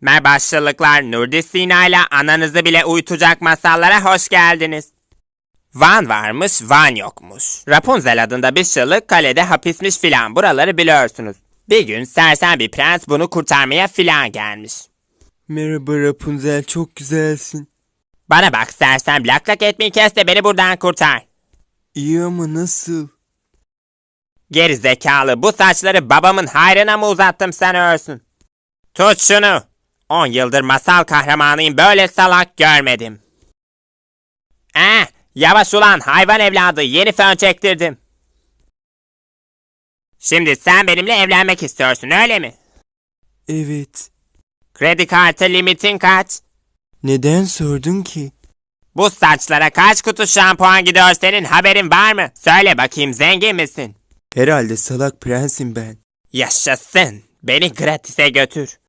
Merbaşlılıklar Nurdi Sina ile ananızı bile uyutacak masallara hoş geldiniz. Van varmış, Van yokmuş. Rapunzel adında bir şıllık kalede hapismiş filan buraları biliyorsunuz. Bir gün sersem bir prens bunu kurtarmaya filan gelmiş. Merhaba Rapunzel çok güzelsin. Bana bak sersem lak lak etmeyi kes de beni buradan kurtar. İyi ama nasıl? Geri zekalı bu saçları babamın hayrına mı uzattım sen örsün? Tut şunu. 10 yıldır masal kahramanıyım böyle salak görmedim. Eh yavaş ulan hayvan evladı yeni fön çektirdim. Şimdi sen benimle evlenmek istiyorsun öyle mi? Evet. Kredi kartı limitin kaç? Neden sordun ki? Bu saçlara kaç kutu şampuan gidiyor senin haberin var mı? Söyle bakayım zengin misin? Herhalde salak prensim ben. Yaşasın. Beni gratis'e götür.